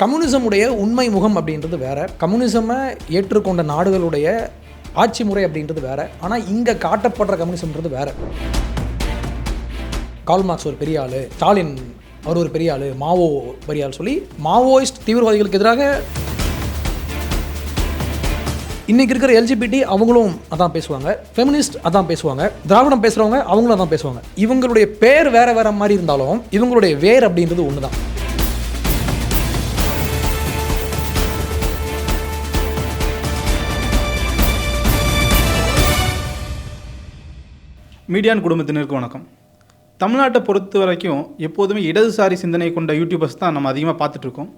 கம்யூனிசமுடைய உண்மை முகம் அப்படின்றது வேற. கம்யூனிசமை ஏற்றுக்கொண்ட நாடுகளுடைய ஆட்சி முறை அப்படின்றது வேற. ஆனால் இங்கே காட்டப்படுற கம்யூனிசம்ன்றது வேற. கால்மார்க்ஸ் ஒரு பெரிய ஆள் ஸ்டாலின் அவர் ஒரு பெரிய ஆள் மாவோ பெரிய ஆள் சொல்லி மாவோயிஸ்ட் தீவிரவாதிகளுக்கு எதிராக இன்னைக்கு இருக்கிற எல்ஜிபிடி அவங்களும் அதான் பேசுவாங்க. ஃபெமினிஸ்ட் அதான் பேசுவாங்க. திராவிடம் பேசுகிறவங்க அவங்களும் அதான் பேசுவாங்க. இவங்களுடைய பேர் வேற வேற மாதிரி இருந்தாலும் இவங்களுடைய வேர் அப்படின்றது ஒன்று தான் மீடியான் குடும்பத்தினருக்கு வணக்கம். தமிழ்நாட்டை பொறுத்த வரைக்கும் எப்போதுமே இடதுசாரி சிந்தனை கொண்ட யூடியூபர்ஸ் தான் நம்ம அதிகமாக பார்த்துட்ருக்கோம்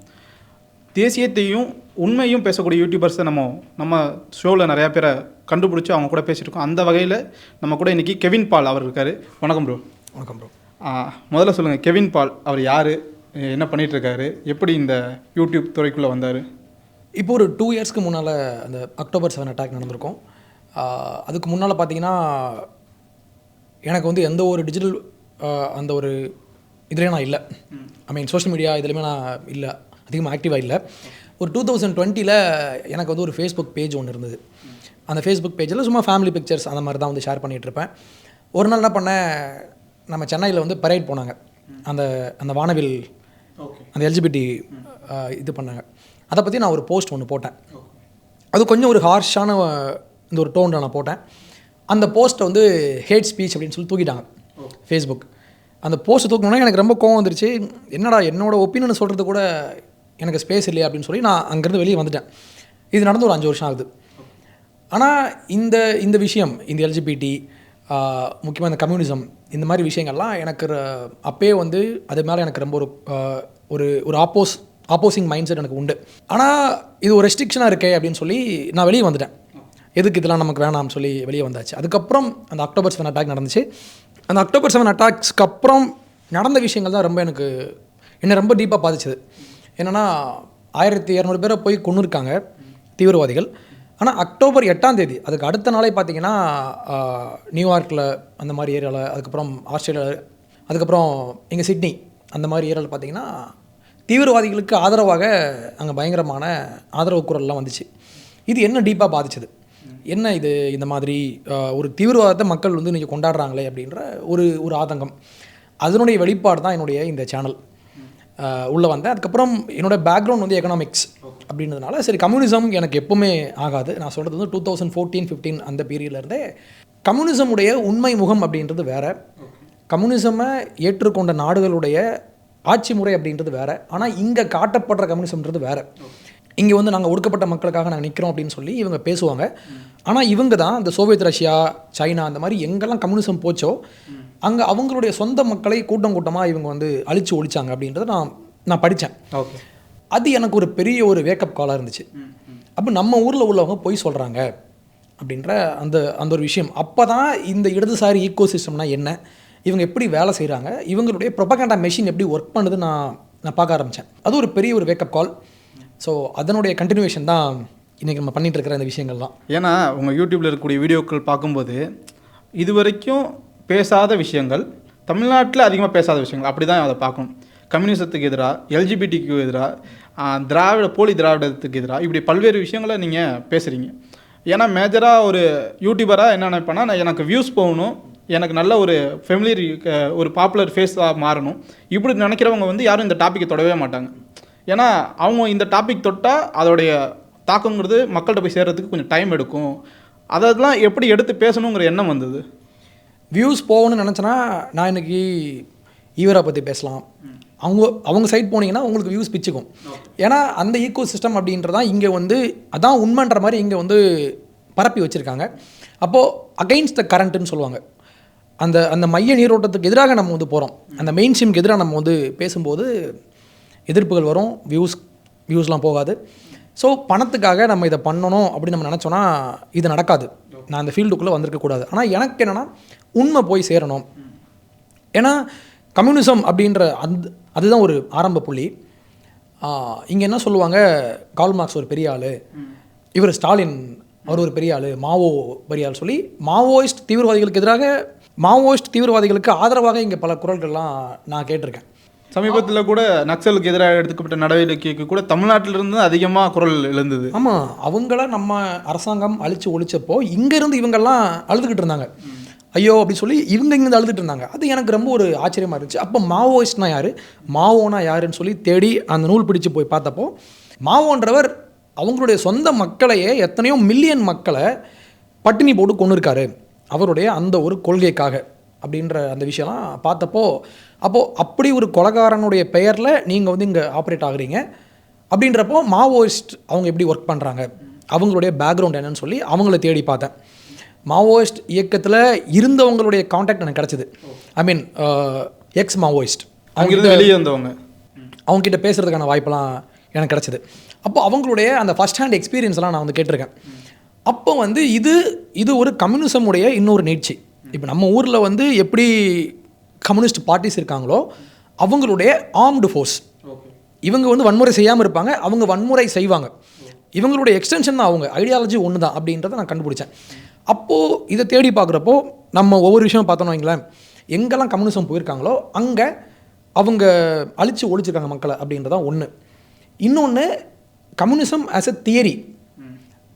தேசியத்தையும் உண்மையும் பேசக்கூடிய யூடியூபர்ஸை நம்ம நம்ம ஷோவில் நிறையா பேரை கண்டுபிடிச்சி அவங்க கூட பேசியிருக்கோம் அந்த வகையில் நம்ம கூட இன்றைக்கி கெவின் பால் அவர் இருக்கார். வணக்கம் ப்ரோ வணக்கம் ப்ரோ முதல்ல சொல்லுங்கள் கெவின் பால் அவர் யார்? என்ன பண்ணிட்டு இருக்காரு? எப்படி இந்த யூடியூப் துறைக்குள்ளே வந்தார்? இப்போ ஒரு டூ இயர்ஸ்க்கு முன்னால் அந்த அக்டோபர் செவன் அட்டாக் நடந்திருக்கும். அதுக்கு முன்னால் பார்த்தீங்கன்னா எனக்கு வந்து எந்த ஒரு டிஜிட்டல் அந்த ஒரு இதுலேயும் நான் இல்லை. ஐ மீன் சோஷியல் மீடியா இதுலையுமே நான் இல்லை. அதிகமாக ஆக்டிவாக இல்லை. ஒரு டூ தௌசண்ட் டுவெண்ட்டியில் எனக்கு வந்து ஒரு ஃபேஸ்புக் பேஜ் ஒன்று இருந்தது. அந்த ஃபேஸ்புக் பேஜில் சும்மா ஃபேமிலி பிக்சர்ஸ் அந்த மாதிரி தான் வந்து ஷேர் பண்ணிகிட்டு இருப்பேன். ஒரு நாள் என்ன பண்ணேன் நம்ம சென்னையில் வந்து பரேட் போனாங்க. அந்த அந்த வானவில் அந்த எல்ஜிபிடி இது பண்ணாங்க. அதை பற்றி நான் ஒரு போஸ்ட் ஒன்று போட்டேன். அது கொஞ்சம் ஒரு ஹார்ஷான இந்த ஒரு டோனில் நான் போட்டேன். அந்த போஸ்ட்டை வந்து ஹேட் ஸ்பீச் அப்படின்னு சொல்லி தூக்கிட்டாங்க. ஃபேஸ்புக் அந்த போஸ்ட்டை தூக்கணுன்னா எனக்கு ரொம்ப கோவம் வந்துருச்சு. என்னடா என்னோட ஒப்பீனியன் சொல்கிறது கூட எனக்கு ஸ்பேஸ் இல்லையா அப்படின்னு சொல்லி நான் அங்கேருந்து வெளியே வந்துட்டேன். இது நடந்து ஒரு அஞ்சு வருஷம் ஆகுது. ஆனால் இந்த இந்த விஷயம் இந்த எல்ஜிபிடி முக்கியமாக இந்த கம்யூனிசம் இந்த மாதிரி விஷயங்கள்லாம் எனக்கு அப்பயே வந்து அது மேலே எனக்கு ரொம்ப ஒரு ஒரு ஒரு ஆப்போஸ் ஆப்போசிங் மைண்ட் செட் எனக்கு உண்டு. ஆனால் இது ஒரு ரெஸ்ட்ரிக்ஷனாக இருக்கே அப்படின்னு சொல்லி நான் வெளியே வந்துட்டேன். எதுக்கு இதெல்லாம் நமக்கு வேணாம்னு சொல்லி வெளியே வந்தாச்சு. அதுக்கப்புறம் அந்த அக்டோபர் செவன் அட்டாக் நடந்துச்சு. அந்த அக்டோபர் செவன் அட்டாக்ஸ்க்கு அப்புறம் நடந்த விஷயங்கள் தான் ரொம்ப எனக்கு என்னை ரொம்ப டீப்பாக பாதிச்சது. என்னென்னா ஆயிரத்தி இரநூறு பேரை போய் கொண்டு இருக்காங்க தீவிரவாதிகள். ஆனால் அக்டோபர் எட்டாம் தேதி அதுக்கு அடுத்த நாளே பார்த்தீங்கன்னா நியூயார்க்கில் அந்த மாதிரி ஏரியாவில் அதுக்கப்புறம் ஆஸ்திரேலியா அதுக்கப்புறம் இங்கே சிட்னி அந்த மாதிரி ஏரியாவில் பார்த்தீங்கன்னா தீவிரவாதிகளுக்கு ஆதரவாக அங்கே பயங்கரமான ஆதரவு குரல்லாம் வந்துச்சு. இது என்ன டீப்பாக பாதிச்சது? என்ன இது இந்த மாதிரி ஒரு தீவிரவாதத்தை மக்கள் வந்து இன்றைக்கி கொண்டாடுறாங்களே அப்படின்ற ஒரு ஒரு ஆதங்கம். அதனுடைய வெளிப்பாடு தான் என்னுடைய இந்த சேனல் உள்ளே வந்தேன். அதுக்கப்புறம் என்னோடய பேக்ரவுண்ட் வந்து எக்கனாமிக்ஸ் அப்படின்றதுனால சரி கம்யூனிசம் எனக்கு எப்பவுமே ஆகாது. நான் சொல்கிறது வந்து டூ தௌசண்ட் ஃபோர்டீன் ஃபிஃப்டீன் அந்த பீரியட்லேருந்தே கம்யூனிசமுடைய உண்மை முகம் அப்படின்றது வேற. கம்யூனிசமை ஏற்றுக்கொண்ட நாடுகளுடைய ஆட்சி முறை அப்படின்றது வேற. ஆனால் இங்கே காட்டப்படுற கம்யூனிசம்ன்றது வேற. இங்கே வந்து நாங்கள் ஒடுக்கப்பட்ட மக்களுக்காக நாங்கள் நிற்கிறோம் அப்படின்னு சொல்லி இவங்க பேசுவாங்க. ஆனால் இவங்க தான் இந்த சோவியத் ரஷ்யா சைனா அந்த மாதிரி எங்கெல்லாம் கம்யூனிசம் போச்சோ அங்கே அவங்களுடைய சொந்த மக்களை கூட்டம் கூட்டமாக இவங்க வந்து அழிச்சு ஒழிச்சாங்க அப்படின்றத நான் நான் படித்தேன் ஓகே. அது எனக்கு ஒரு பெரிய ஒரு வேக்கப் காலாக இருந்துச்சு. அப்போ நம்ம ஊரில் உள்ளவங்க பொய் சொல்கிறாங்க அப்படின்ற அந்த அந்த ஒரு விஷயம். அப்போ தான் இந்த இடதுசாரி ஈக்கோ சிஸ்டம்னா என்ன? இவங்க எப்படி வேலை செய்கிறாங்க இவங்களுடைய ப்ரொபகண்டா மெஷின் எப்படி ஒர்க் பண்ணுது நான் நான் பார்க்க ஆரம்பித்தேன் அது ஒரு பெரிய ஒரு வேக்கப் கால் ஸோ அதனுடைய கண்டினியூவேஷன் தான் இன்றைக்கி நம்ம பண்ணிகிட்டு இருக்கிற இந்த விஷயங்கள்லாம். ஏன்னா உங்கள் யூடியூப்பில் இருக்கக்கூடிய வீடியோக்கள் பார்க்கும்போது இது வரைக்கும் பேசாத விஷயங்கள் தமிழ்நாட்டில் அதிகமாக பேசாத விஷயங்கள் அப்படி தான் அதை பார்க்கணும். கம்யூனிசத்துக்கு எதிராக எல்ஜிபிடிக்கு எதிராக திராவிட போலி திராவிடத்துக்கு எதிராக இப்படி பல்வேறு விஷயங்களை நீங்கள் பேசுகிறீங்க ஏன்னா மேஜராக ஒரு யூடியூபராக என்ன நினைப்பேன்னா நான் எனக்கு வியூஸ் போகணும் எனக்கு நல்ல ஒரு ஃபெமிலியர் ஒரு பாப்புலர் ஃபேஸாக மாறணும். இப்படி நினைக்கிறவங்க வந்து யாரும் இந்த டாப்பிக்கை தொடவே மாட்டாங்க. ஏன்னா அவங்க இந்த டாபிக் தொட்டால் அதோடைய தாக்கங்கிறது மக்கள்கிட்ட போய் சேர்றதுக்கு கொஞ்சம் டைம் எடுக்கும். அதெல்லாம் எப்படி எடுத்து பேசணுங்கிற எண்ணம் வந்தது? வியூஸ் போகணும்னு நினச்சேன்னா நான் இன்னைக்கு ஈவரா பற்றி பேசலாம். அவங்க அவங்க சைட் போனீங்கன்னா உங்களுக்கு வியூஸ் பிச்சுக்கும். ஏன்னா அந்த ஈக்கோ சிஸ்டம் அப்படின்றதான் இங்கே வந்து அதான் உண்மைன்ற மாதிரி இங்கே வந்து பரப்பி வச்சுருக்காங்க. அப்போது அகைன்ஸ்ட் த கரண்ட்டுன்னு சொல்லுவாங்க. அந்த அந்த மைய நீரோட்டத்துக்கு எதிராக நம்ம வந்து போகிறோம் அந்த மெயின் ஸ்ட்ரீமுக்கு எதிராக நம்ம வந்து பேசும்போது எதிர்ப்புகள் வரும் வியூஸ் வியூஸ்லாம் போகாது. ஸோ பணத்துக்காக நம்ம இதை பண்ணணும் அப்படின்னு நம்ம நினச்சோன்னா இது நடக்காது. நான் அந்த ஃபீல்டுக்குள்ளே வந்திருக்கக்கூடாது ஆனால் எனக்கு என்னென்னா உண்மை போய் சேரணும். ஏன்னா கம்யூனிசம் அப்படின்ற அந்த அதுதான் ஒரு ஆரம்ப புள்ளி. இங்கே என்ன சொல்லுவாங்க? கால் மார்க்ஸ் ஒரு பெரிய ஆள். இவர் ஸ்டாலின் அவர் ஒரு பெரிய ஆள். மாவோ பெரிய ஆள் சொல்லி மாவோயிஸ்ட் தீவிரவாதிகளுக்கு எதிராக மாவோயிஸ்ட் தீவிரவாதிகளுக்கு ஆதரவாக இங்கே பல குரல்கள்லாம் நான் கேட்டிருக்கேன். சமீபத்தில் கூட நக்சலுக்கு எதிராக எடுத்துக்கப்பட்ட நடவடிக்கைக்கு கூட தமிழ்நாட்டிலிருந்து அதிகமாக குரல் எழுந்தது. ஆமாம் அவங்கள நம்ம அரசாங்கம் அழித்து ஒழிச்சப்போ இங்கேருந்து இவங்கெல்லாம் அழுதுகிட்டு இருந்தாங்க. ஐயோ அப்படி சொல்லி இவங்க இங்கேருந்து அழுதுட்டு இருந்தாங்க. அது எனக்கு ரொம்ப ஒரு ஆச்சரியமாக இருந்துச்சு. அப்போ மாவோயிஸ்ட்னா யார்? மாவோனா யாருன்னு சொல்லி தேடி அந்த நூல் பிடிச்சு போய் பார்த்தப்போ மாவோன்றவர் அவங்களுடைய சொந்த மக்களையே எத்தனையோ மில்லியன் மக்களை பட்டினி போட்டு கொண்டு இருக்காரு அவருடைய அந்த ஒரு கொள்கைக்காக. அப்படின்ற அந்த விஷயம்லாம் பார்த்தப்போ அப்போது அப்படி ஒரு கொலகாரனுடைய பெயரில் நீங்கள் வந்து இங்கே ஆப்ரேட் ஆகுறீங்க. அப்படின்றப்போ மாவோயிஸ்ட் அவங்க எப்படி ஒர்க் பண்ணுறாங்க அவங்களுடைய பேக்ரவுண்ட் என்னன்னு சொல்லி அவங்கள தேடி பார்த்தேன். மாவோயிஸ்ட் இயக்கத்தில் இருந்தவங்களுடைய காண்டாக்ட் எனக்கு கிடச்சிது. ஐ மீன் எக்ஸ் மாவோயிஸ்ட் அங்கிருந்து வெளியே வந்தவங்க அவங்க கிட்ட பேசுறதுக்கான வாய்ப்பெல்லாம் எனக்கு கிடச்சிது. அப்போ அவங்களுடைய அந்த ஃபஸ்ட் ஹேண்ட் எக்ஸ்பீரியன்ஸ்லாம் நான் வந்து கேட்டிருக்கேன். அப்போ வந்து இது இது ஒரு கம்யூனிசம் உடைய இன்னொரு நீட்சி. இப்போ நம்ம ஊரில் வந்து எப்படி கம்யூனிஸ்ட் பார்ட்டிஸ் இருக்காங்களோ அவங்களுடைய ஆர்ம்டு ஃபோர்ஸ் இவங்க வந்து வன்முறை செய்யாமல் இருப்பாங்க அவங்க வன்முறை செய்வாங்க. இவங்களுடைய எக்ஸ்டென்ஷன் தான் அவங்க ஐடியாலஜி ஒன்று தான் அப்படின்றத நான் கண்டுபிடிச்சேன். அப்போது இதை தேடி பார்க்குறப்போ நம்ம ஒவ்வொரு விஷயம் பார்த்தோம்னு வைங்களேன் எங்கெல்லாம் கம்யூனிசம் போயிருக்காங்களோ அங்கே அவங்க அழிச்சு ஒழிச்சிருக்காங்க மக்களை அப்படின்றதான் ஒன்று இன்னொன்று கம்யூனிசம் ஆஸ் எ தியரி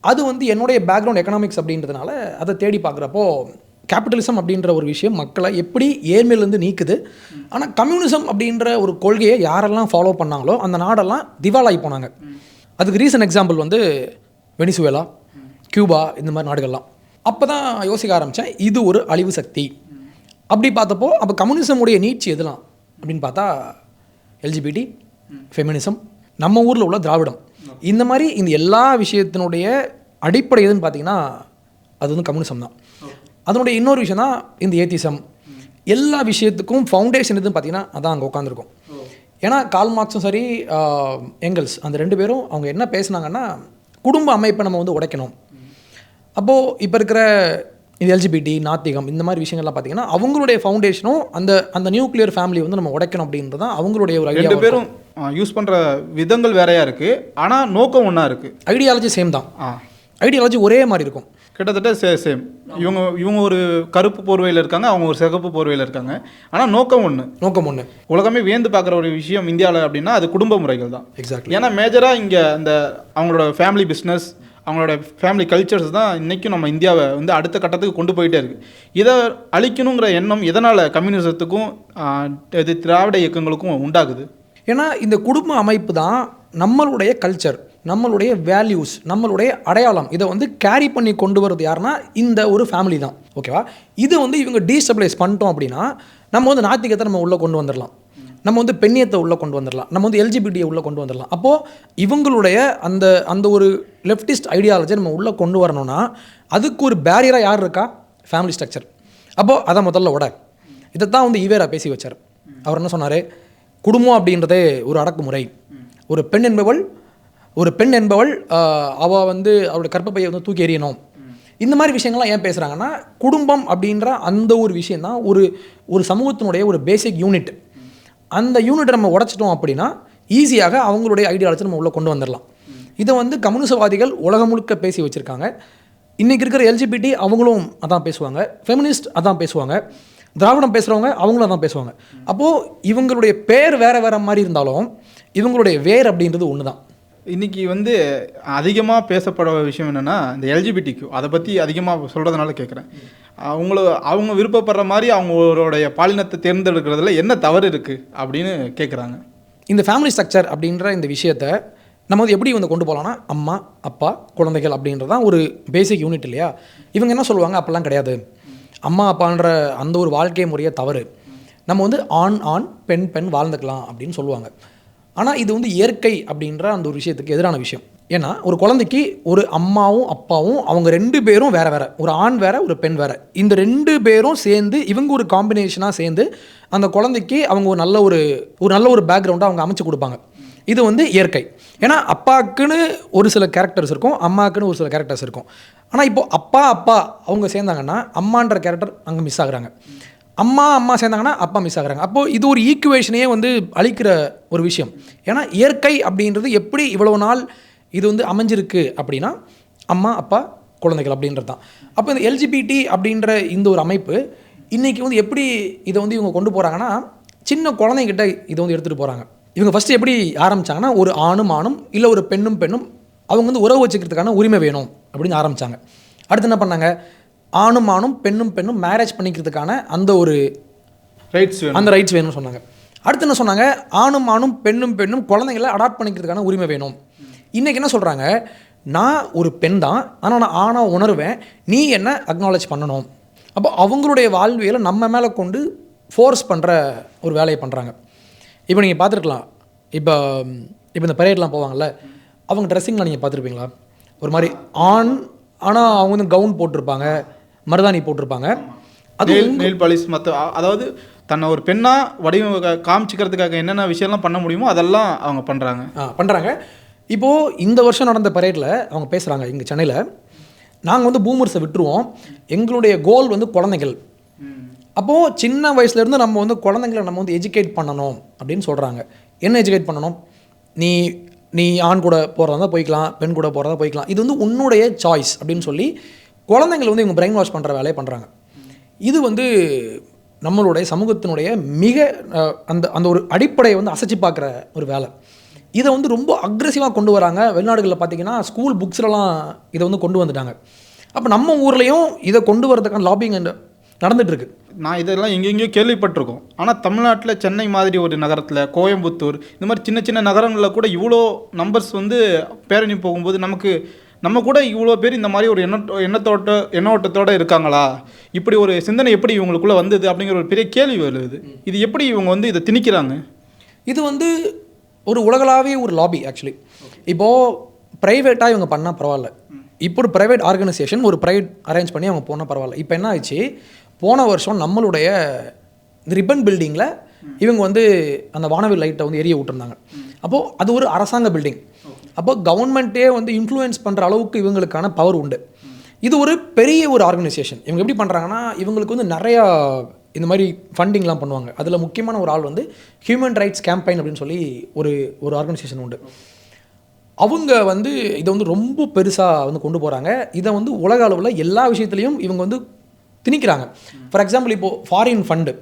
அது வந்து என்னுடைய பேக்ரவுண்ட் எக்கனாமிக்ஸ் அப்படின்றதுனால அதை தேடி பார்க்குறப்போ கேபிட்டலிசம் அப்படின்ற ஒரு விஷயம் மக்களை எப்படி ஏழ்மையிலேருந்து நீக்குது? ஆனால் கம்யூனிசம் அப்படின்ற ஒரு கொள்கையை யாரெல்லாம் ஃபாலோ பண்ணாங்களோ அந்த நாடெல்லாம் திவாலாகி போனாங்க. அதுக்கு ரீசன் எக்ஸாம்பிள் வந்து வெனிசுவேலா கியூபா இந்த மாதிரி நாடுகள்லாம். அப்போ தான் யோசிக்க ஆரம்பித்தேன் இது ஒரு அழிவு சக்தி. அப்படி பார்த்தப்போ அப்போ கம்யூனிசம் உடைய நீட்சி எதெல்லாம் அப்படின்னு பார்த்தா எல்ஜிபிடி ஃபெமினிசம் நம்ம ஊரில் உள்ள திராவிடம். இந்த மாதிரி இந்த எல்லா விஷயத்தினுடைய அடிப்படை எதுன்னு பார்த்தீங்கன்னா அது வந்து கம்யூனிசம் தான். அதனுடைய இன்னொரு விஷயம் தான் இந்த ஏத்திசம் எல்லா விஷயத்துக்கும் ஃபவுண்டேஷன் எதுன்னு பார்த்தீங்கன்னா அதான் அங்கே உட்காந்துருக்கும் ஏன்னா கால் மார்க்ஸும் சரி எங்கல்ஸ் அந்த ரெண்டு பேரும் அவங்க என்ன பேசுனாங்கன்னா குடும்ப அமைப்பை நம்ம வந்து உடைக்கணும். அப்போது இப்போ இருக்கிற இது எல்ஜிபிடி நாத்திகம் இந்த மாதிரி விஷயங்கள்லாம் பார்த்தீங்கன்னா அவங்களுடைய ஃபவுண்டேஷனும் அந்த அந்த நியூக்ளியர் ஃபேமிலி வந்து நம்ம உடைக்கணும் அப்படின்றது தான் அவங்களுடைய ஒரு ரெண்டு ஐடியா பேரும் யூஸ் பண்ணுற விதங்கள் வேறையா இருக்கு. ஆனால் நோக்கம் ஒன்றா இருக்கு. ஐடியாலஜி சேம் தான். ஐடியாலஜி ஒரே மாதிரி இருக்கும். கிட்டத்தட்ட சே சேம் இவங்க இவங்க ஒரு கருப்பு போர்வையில் இருக்காங்க அவங்க ஒரு சிகப்பு போர்வையில் இருக்காங்க. ஆனால் நோக்கம் ஒன்று நோக்கம் ஒன்று உலகமே வியந்து பார்க்குற ஒரு விஷயம் இந்தியாவில் அப்படின்னா அது குடும்ப முறைகள் தான். எக்ஸாக்ட்லி ஏன்னா மேஜராக இங்கே அந்த அவங்களோட ஃபேமிலி பிஸ்னஸ் அவங்களோட ஃபேமிலி கல்ச்சர்ஸ் தான் இன்றைக்கும் நம்ம இந்தியாவை வந்து அடுத்த கட்டத்துக்கு கொண்டு போயிட்டே இருக்கு. இதை அழிக்கணுங்கிற எண்ணம் எதனால் கம்யூனிசத்துக்கும் இது திராவிட இயக்கங்களுக்கும் உண்டாகுது? ஏன்னா இந்த குடும்ப அமைப்பு தான் நம்மளுடைய கல்ச்சர் நம்மளுடைய வேல்யூஸ் நம்மளுடைய அடையாளம் இதை வந்து கேரி பண்ணி கொண்டு வர்றது யாருன்னா இந்த ஒரு ஃபேமிலி தான். ஓகேவா இது வந்து இவங்க டீஸ்டபிளைஸ் பண்ணிட்டோம் அப்படின்னா நம்ம வந்து நாத்திகத்தை நம்ம உள்ளே கொண்டு வந்துடலாம் நம்ம வந்து பெண்ணியத்தை உள்ளே கொண்டு வந்துடலாம் நம்ம வந்து எல்ஜிபிடியை உள்ளே கொண்டு வந்துடலாம் அப்போது இவங்களுடைய அந்த அந்த ஒரு லெஃப்டிஸ்ட் ஐடியாலஜி நம்ம உள்ளே கொண்டு வரணும்னா அதுக்கு ஒரு பேரியராக யார் இருக்கா? ஃபேமிலி ஸ்ட்ரக்சர் அப்போது அதை முதல்ல உட. இதை தான் வந்து ஈவேரா பேசி வச்சார். அவர் என்ன சொன்னார்? குடும்பம் அப்படின்றதே ஒரு அடக்குமுறை. ஒரு பெண் என்பவள் ஒரு பெண் என்பவள் அவள் வந்து அவளுடைய கற்பப்பையை வந்து தூக்கி எறியணும். இந்த மாதிரி விஷயங்கள்லாம் ஏன் பேசுகிறாங்கன்னா குடும்பம் அப்படின்ற அந்த ஒரு விஷயம் தான் ஒரு ஒரு சமூகத்தினுடைய ஒரு பேசிக் யூனிட் அந்த யூனிட்டை நம்ம உடச்சிட்டோம் அப்படின்னா ஈஸியாக அவங்களுடைய ஐடியாலஜி நம்ம உள்ளே கொண்டு வந்துடலாம். இதை வந்து கம்யூனிசவாதிகள் உலகம் முழுக்க பேசி வச்சுருக்காங்க. இன்றைக்கி இருக்கிற எல்ஜிபிடி அவங்களும் அதான் பேசுவாங்க. ஃபெமினிஸ்ட் அதான் பேசுவாங்க. திராவிடம் பேசுகிறவங்க அவங்களும் அதான் பேசுவாங்க. அப்போது இவங்களுடைய பேர் வேறு வேறு மாதிரி இருந்தாலும் இவங்களுடைய வேர் அப்படின்றது ஒன்று தான் இன்னைக்கு வந்து அதிகமாக பேசப்பட விஷயம் என்னென்னா இந்த எல்ஜிபிடிக்கு அதை பற்றி அதிகமாக சொல்கிறதுனால கேட்குறேன் அவங்கள அவங்க விருப்பப்படுற மாதிரி அவங்களுடைய பாலினத்தை தேர்ந்தெடுக்கிறதுல என்ன தவறு இருக்குது அப்படின்னு கேட்குறாங்க இந்த ஃபேமிலி ஸ்ட்ரக்சர் அப்படின்ற இந்த விஷயத்தை நம்ம வந்து எப்படி வந்து கொண்டு போகலாம்னா அம்மா அப்பா குழந்தைகள் அப்படின்றதான் ஒரு பேசிக் யூனிட் இல்லையா? இவங்க என்ன சொல்லுவாங்க? அப்போல்லாம் கிடையாது. அம்மா அப்பான்ற அந்த ஒரு வாழ்க்கை முறையே தவறு. நம்ம வந்து ஆண் ஆண் பெண் பெண் வாழ்ந்துக்கலாம் அப்படின்னு சொல்லுவாங்க. ஆனால் இது வந்து இயற்கை அப்படின்ற அந்த ஒரு விஷயத்துக்கு எதிரான விஷயம். ஏன்னா ஒரு குழந்தைக்கு ஒரு அம்மாவும் அப்பாவும் அவங்க ரெண்டு பேரும் வேற வேற. ஒரு ஆண் வேற ஒரு பெண் வேற. இந்த ரெண்டு பேரும் சேர்ந்து இவங்க ஒரு காம்பினேஷனாக சேர்ந்து அந்த குழந்தைக்கு அவங்க ஒரு நல்ல ஒரு ஒரு நல்ல ஒரு பேக்ரவுண்டை அவங்க அமைச்சு கொடுப்பாங்க. இது வந்து இயற்கை. ஏன்னா அப்பாவுக்குன்னு ஒரு சில கேரக்டர்ஸ் இருக்கும் அம்மாவுக்குன்னு ஒரு சில கேரக்டர்ஸ் இருக்கும். ஆனால் இப்போது அப்பா அப்பா அவங்க சேர்ந்தாங்கன்னா அம்மான்ற கேரக்டர் அங்கே மிஸ் ஆகுறாங்க. அம்மா அம்மா சேர்ந்தாங்கன்னா அப்பா மிஸ் ஆகுறாங்க. அப்போது இது ஒரு ஈக்குவேஷனையே வந்து அழிக்கிற ஒரு விஷயம். ஏன்னா இயற்கை அப்படின்றது எப்படி இவ்வளோ நாள் இது வந்து அமைஞ்சிருக்கு அப்படின்னா அம்மா அப்பா குழந்தைகள் அப்படின்றது தான். அப்போ இந்த எல்ஜிபிடி அப்படின்ற இந்த ஒரு அமைப்பு இன்றைக்கி வந்து எப்படி இதை வந்து இவங்க கொண்டு போகிறாங்கன்னா சின்ன குழந்தைங்கிட்ட இதை வந்து எடுத்துகிட்டு போகிறாங்க இவங்க ஃபஸ்ட்டு எப்படி ஆரம்பித்தாங்கன்னா ஒரு ஆணும் ஆணும் இல்லை ஒரு பெண்ணும் பெண்ணும் அவங்க வந்து உறவு வச்சுக்கிறதுக்கான உரிமை வேணும் அப்படின்னு ஆரம்பிச்சாங்க. அடுத்து என்ன பண்ணாங்க? ஆணும் ஆணும் பெண்ணும் பெண்ணும் மேரேஜ் பண்ணிக்கிறதுக்கான அந்த ஒரு ரைட்ஸ் வேணும். அந்த ரைட்ஸ் வேணும்னு சொன்னாங்க. அடுத்து என்ன சொன்னாங்க? ஆணும் ஆணும் பெண்ணும் பெண்ணும் குழந்தைங்கள அடாப்ட் பண்ணிக்கிறதுக்கான உரிமை வேணும். இன்றைக்கி என்ன சொல்கிறாங்க நான் ஒரு பெண் தான். ஆனால் நான் ஆணாக உணர்வேன். நீ என்ன அக்னாலேஜ் பண்ணணும்? அப்போ அவங்களுடைய வாழ்வியலை நம்ம மேலே கொண்டு ஃபோர்ஸ் பண்ணுற ஒரு வேலையை பண்ணுறாங்க இப்போ நீங்கள் பார்த்துருக்கலாம். இப்போ இப்போ இந்த பரேட்லாம் போவாங்கல்ல. அவங்க ட்ரெஸ்ஸிங்லாம் நீங்கள் பார்த்துருப்பீங்களா? ஒரு மாதிரி ஆண் ஆனால் அவங்க வந்து கவுன் போட்டிருப்பாங்க. மருதாணி போட்டிருப்பாங்க. அது நெயில் பாலிஷ் மற்ற அதாவது தன்னை ஒரு பெண்ணா வடிவ காமிச்சிக்கிறதுக்காக என்னென்ன விஷயம்லாம் பண்ண முடியுமோ அதெல்லாம் அவங்க பண்ணுறாங்க ஆ பண்ணுறாங்க இப்போது இந்த வருஷம் நடந்த பரேடில் அவங்க பேசுகிறாங்க இங்கே சென்னையில். நாங்கள் வந்து பூமர்ஸை விட்டுருவோம். எங்களுடைய கோல் வந்து குழந்தைகள். அப்போது சின்ன வயசுலேருந்து நம்ம வந்து குழந்தைங்களை நம்ம வந்து எஜுகேட் பண்ணணும் அப்படின்னு சொல்கிறாங்க என்ன எஜுகேட் பண்ணணும்? நீ நீ ஆண் கூட போகிறதா போய்க்கலாம் பெண் கூட போகிறதா போய்க்கலாம். இது வந்து உன்னுடைய சாய்ஸ் அப்படின்னு சொல்லி குழந்தைங்களை வந்து இவங்க பிரெயின் வாஷ் பண்ணுற வேலையை பண்ணுறாங்க இது வந்து நம்மளுடைய சமூகத்தினுடைய மிக அந்த அந்த ஒரு அடிப்படையை வந்து அசைச்சு பார்க்குற ஒரு வேலை. இதை வந்து ரொம்ப அக்ரெசிவாக கொண்டு வராங்க. வெளிநாடுகளில் பார்த்தீங்கன்னா ஸ்கூல் புக்ஸ்லலாம் இதை வந்து கொண்டு வந்துட்டாங்க. அப்போ நம்ம ஊர்லேயும் இதை கொண்டு வரதுக்கான லாபிங் நடந்துட்டு நான் இதெல்லாம் எங்கெங்கேயோ கேள்விப்பட்டிருக்கோம். ஆனால் தமிழ்நாட்டில் சென்னை மாதிரி ஒரு நகரத்தில் கோயம்புத்தூர் இந்த மாதிரி சின்ன சின்ன நகரங்களில் கூட இவ்வளோ நம்பர்ஸ் வந்து பேரணி போகும்போது நமக்கு நம்ம கூட இவ்வளோ பேர் இந்த மாதிரி ஒரு எண்ணத்தோ எண்ணத்தோட்ட எண்ணோட்டத்தோட இருக்காங்களா? இப்படி ஒரு சிந்தனை எப்படி இவங்களுக்குள்ளே வந்தது அப்படிங்கிற ஒரு பெரிய கேள்வி வருது. இது எப்படி இவங்க வந்து இதை திணிக்கிறாங்க? இது வந்து ஒரு உலகளாவிய ஒரு லாபி ஆக்சுவலி இப்போது ப்ரைவேட்டாக இவங்க பண்ணால் பரவாயில்ல. இப்போ ஒரு ப்ரைவேட் ஆர்கனைசேஷன் ஒரு ப்ரைவேட் அரேஞ்ச் பண்ணி அவங்க போனால் பரவாயில்ல. இப்போ என்ன ஆச்சு போன வருஷம் நம்மளுடைய ரிப்பன் பில்டிங்கில் இவங்க வந்து அந்த வானவில் லைட்டை வந்து எரிய விட்டுருந்தாங்க. அப்போது அது ஒரு அரசாங்க பில்டிங் அப்போ கவர்மெண்ட்டே வந்து இன்ஃப்ளூயன்ஸ் பண்ணுற அளவுக்கு இவங்களுக்கான பவர் உண்டு. இது ஒரு பெரிய ஒரு ஆர்கனைசேஷன் இவங்க எப்படி பண்ணுறாங்கன்னா இவங்களுக்கு வந்து நிறையா இந்த மாதிரி ஃபண்டிங்லாம் பண்ணுவாங்க. அதில் முக்கியமான ஒரு ஆள் வந்து ஹியூமன் ரைட்ஸ் கேம்பெயின் அப்படின்னு சொல்லி ஒரு ஒரு ஆர்கனைசேஷன் உண்டு. அவங்க வந்து இதை வந்து ரொம்ப பெருசாக வந்து கொண்டு போகிறாங்க இதை வந்து உலக அளவில் எல்லா விஷயத்துலையும் இவங்க வந்து திணிக்கிறாங்க. ஃபார் எக்ஸாம்பிள் இப்போது ஃபாரின் ஃபண்டு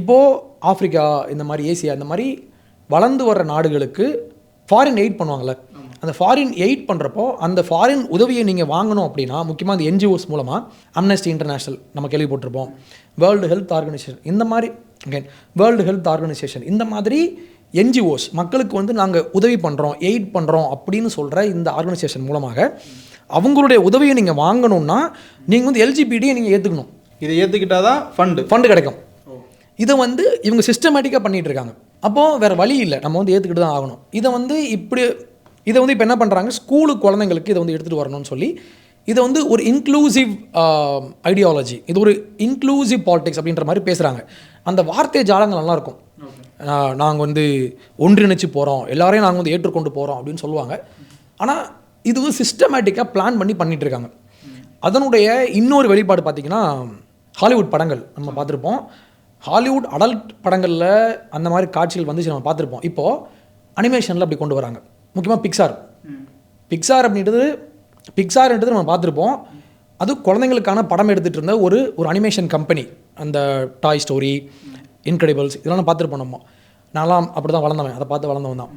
இப்போது ஆஃப்ரிக்கா இந்த மாதிரி ஏசியா இந்த மாதிரி வளர்ந்து வர்ற நாடுகளுக்கு ஃபாரின் எய்ட் பண்ணுவாங்கள்ல அந்த ஃபாரின் எய்ட் பண்ணுறப்போ அந்த ஃபாரின் உதவியை நீங்கள் வாங்கணும் அப்படின்னா முக்கியமாக அந்த என்ஜிஓஸ் மூலமாக அம்னஸ்டி இன்டர்நேஷனல் நம்ம கேள்விப்பட்டிருப்போம். வேர்ல்டு ஹெல்த் ஆர்கனைசேஷன் இந்த மாதிரி அகைன் வேர்ல்டு ஹெல்த் ஆர்கனைசேஷன் இந்த மாதிரி என்ஜிஓஸ் மக்களுக்கு வந்து நாங்கள் உதவி பண்ணுறோம் எய்ட் பண்ணுறோம் அப்படின்னு சொல்கிற இந்த ஆர்கனைசேஷன் மூலமாக அவங்களுடைய உதவியை நீங்கள் வாங்கணும்னா நீங்கள் வந்து எல்ஜிபிடியை நீங்கள் ஏற்றுக்கணும் இதை ஏற்றுக்கிட்டால் தான் ஃபண்டு ஃபண்டு கிடைக்கும். இதை வந்து இவங்க சிஸ்டமேட்டிக்காக பண்ணிகிட்டு இருக்காங்க. அப்போது வேறு வழி இல்லை. நம்ம வந்து ஏற்றுக்கிட்டு தான் ஆகணும். இதை வந்து இப்படி இதை வந்து இப்போ என்ன பண்ணுறாங்க ஸ்கூலு குழந்தைங்களுக்கு இதை வந்து எடுத்துகிட்டு வரணும்னு சொல்லி இதை வந்து ஒரு இன்க்ளூசிவ் ஐடியாலஜி இது ஒரு இன்க்ளூசிவ் பாலிடிக்ஸ் அப்படின்ற மாதிரி பேசுகிறாங்க அந்த வார்த்தை ஜாலங்கள் நல்லா இருக்கும். நாங்கள் வந்து ஒன்றிணைச்சு போகிறோம் எல்லாரையும் நாங்கள் வந்து ஏற்றுக்கொண்டு போகிறோம் அப்படின்னு சொல்லுவாங்க. ஆனால் இது வந்து சிஸ்டமேட்டிக்காக பிளான் பண்ணி பண்ணிட்டு இருக்காங்க. அதனுடைய இன்னொரு வெளிப்பாடு பார்த்தீங்கன்னா ஹாலிவுட் படங்கள் நம்ம பார்த்துருப்போம். ஹாலிவுட் அடல்ட் படங்களில் அந்த மாதிரி காட்சிகள் வந்துச்சு நம்ம பார்த்துருப்போம். இப்போது அனிமேஷனில் அப்படி கொண்டு வராங்க. முக்கியமாக பிக்சார் பிக்சார் அப்படின்றது பிக்சார்ன்றது நம்ம பார்த்துருப்போம். அது குழந்தைங்களுக்கான படம் எடுத்துகிட்டு இருந்த ஒரு ஒரு அனிமேஷன் கம்பெனி அந்த டாய் ஸ்டோரி இன்க்ரெடிபிள்ஸ் இதெல்லாம் நான் பார்த்துருப்போம் நம்ம. நான்லாம் அப்படி தான் வளர்ந்தவன். அதை பார்த்து வளர்ந்தவன் தான்.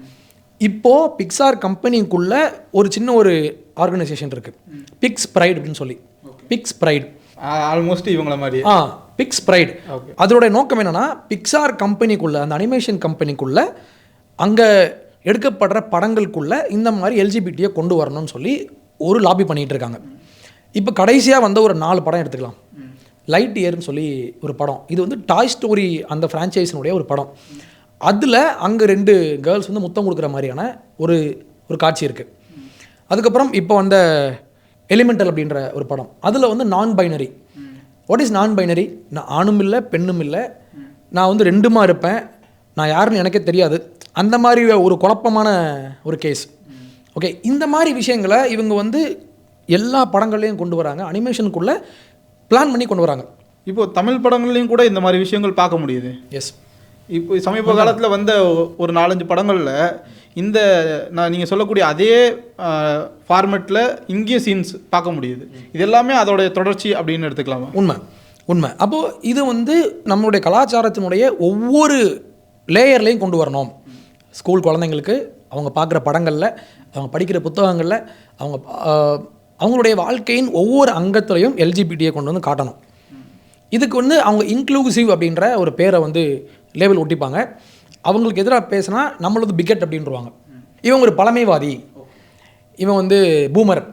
இப்போது பிக்சார் கம்பெனிக்குள்ள ஒரு சின்ன ஒரு ஆர்கனைசேஷன் இருக்குது பிக்ஸ் ப்ரைட் அப்படின்னு சொல்லி. பிக்ஸ் ப்ரைட் ஆல்மோஸ்ட் இவங்கள மாதிரி ஆ பிக்ஸ் ப்ரைட் அதோட நோக்கம் என்னன்னா பிக்சார் கம்பெனிக்குள்ள அந்த அனிமேஷன் கம்பெனிக்குள்ள அங்கே எடுக்கப்படுற படங்களுக்குள்ளே இந்த மாதிரி எல்ஜிபிடியை கொண்டு வரணும்னு சொல்லி ஒரு லாபி பண்ணிகிட்டு இருக்காங்க இப்போ கடைசியாக வந்த ஒரு நாலு படம் எடுத்துக்கலாம். லைட் இயர்னு சொல்லி ஒரு படம். இது வந்து டாய் ஸ்டோரி அந்த ஃப்ரான்ச்சைஸினுடைய ஒரு படம். அதில் அங்கே ரெண்டு கேர்ள்ஸ் வந்து முத்தம் கொடுக்குற மாதிரியான ஒரு ஒரு காட்சி இருக்குது அதுக்கப்புறம் இப்போ வந்த எலிமெண்டல் அப்படின்ற ஒரு படம். அதில் வந்து non binary what is non binary நான் ஆணும் இல்லை பெண்ணும் இல்லை. நான் வந்து ரெண்டுமா இருப்பேன். நான் யாருன்னு எனக்கே தெரியாது. அந்த மாதிரி ஒரு குழப்பமான ஒரு கேஸ் ஓகே இந்த மாதிரி விஷயங்களை இவங்க வந்து எல்லா படங்கள்லையும் கொண்டு வராங்க. அனிமேஷனுக்குள்ளே பிளான் பண்ணி கொண்டு வராங்க. இப்போ தமிழ் படங்கள்லையும் கூட இந்த மாதிரி விஷயங்கள் பார்க்க முடியுது. எஸ் இப்போ சமீப காலத்தில் வந்த ஒரு நாலஞ்சு படங்களில் இந்த நான் நீங்கள் சொல்லக்கூடிய அதே ஃபார்மேட்டில் இங்கேயே சீன்ஸ் பார்க்க முடியுது. இது எல்லாமே அதோடைய தொடர்ச்சி அப்படின்னு எடுத்துக்கலாமா? உண்மை. உண்மை. அப்போது இது வந்து நம்மளுடைய கலாச்சாரத்தினுடைய ஒவ்வொரு லேயர்லேயும் கொண்டு வரணும். ஸ்கூல் குழந்தைங்களுக்கு அவங்க பார்க்குற படங்களில் அவங்க படிக்கிற புத்தகங்களில் அவங்க அவங்களுடைய வாழ்க்கையின் ஒவ்வொரு அங்கத்துலையும் எல்ஜிபிடியை கொண்டு வந்து காட்டணும். இதுக்கு வந்து அவங்க இன்க்ளூசிவ் அப்படின்ற ஒரு பேரை வந்து லேபிள் ஒட்டிப்பாங்க. அவங்களுக்கு எதிராக பேசினா நம்மளது பிகெட் அப்படின்றவாங்க. இவங்க ஒரு பழமைவாதி. இவன் வந்து பூமர்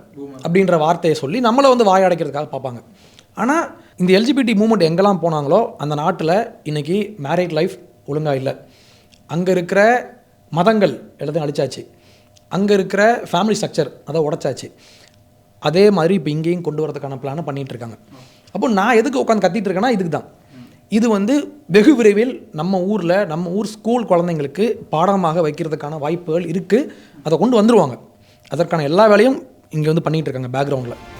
அப்படின்ற வார்த்தையை சொல்லி நம்மளை வந்து வாயடைக்கிறதுக்காக பார்ப்பாங்க. ஆனால் இந்த எல்ஜிபிடி மூமெண்ட் எங்கெல்லாம் போனாங்களோ அந்த நாட்டில் இன்றைக்கி மேரிட் லைஃப் ஒழுங்காக இல்லை. அங்கே இருக்கிற மதங்கள் எல்லாத்தையும் அழிச்சாச்சு. அங்கே இருக்கிற ஃபேமிலி ஸ்ட்ரக்சர் அதை உடச்சாச்சு. அதே மாதிரி இப்போ இங்கேயும் கொண்டு வரதுக்கான பிளானை பண்ணிகிட்ருக்காங்க இருக்காங்க. அப்போ நான் எதுக்கு உட்காந்து கத்திட்டு இருக்கேன்னா இதுக்கு தான். இது வந்து வெகு விரைவில் நம்ம ஊரில் நம்ம ஊர் ஸ்கூல் குழந்தைங்களுக்கு பாடமாக வைக்கிறதுக்கான வாய்ப்புகள் இருக்குது அதை கொண்டு வந்துடுவாங்க அதற்கான எல்லா வேலையும் இங்கே வந்து பண்ணிகிட்டு இருக்காங்க பேக்ரவுண்டில்